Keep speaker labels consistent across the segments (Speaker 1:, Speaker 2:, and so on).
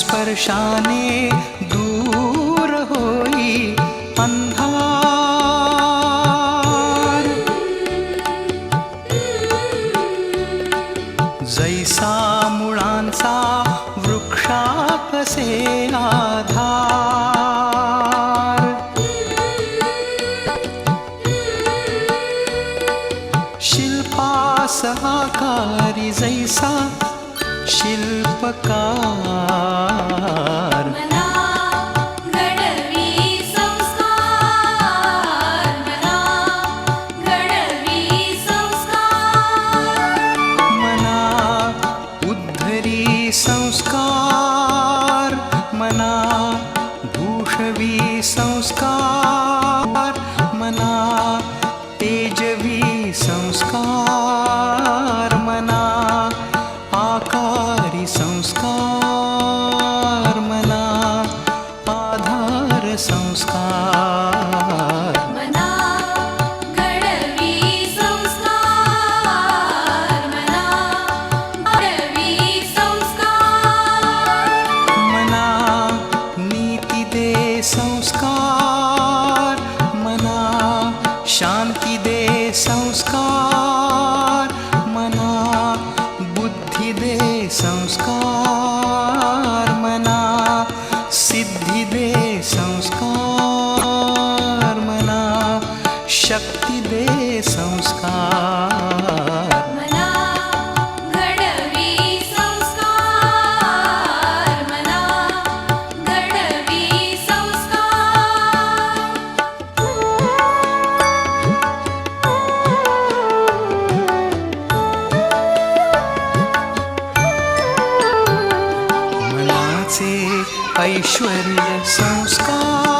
Speaker 1: स्पर्शाने दूर होई अंधार। जैसा मुळांचा वृक्षाकसे आधार। शिल्पास आकारी जैसा शिल्पकार।
Speaker 2: मना
Speaker 1: उद्धरी संस्कार। मना भूषवि संस्कार। संस्कार. मना
Speaker 2: घडवी संस्कार मना घडवी संस्कार।
Speaker 1: मना नीती दे संस्कार मना शांती दे संस्कार। शक्ती दे संस्कार।
Speaker 2: मना घडवी संस्कार। मना घडवी संस्कार।
Speaker 1: मनाचे ऐश्वर्य संस्कार।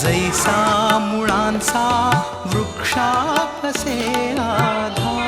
Speaker 1: जैसा मुळांचा वृक्षाकसे आधार.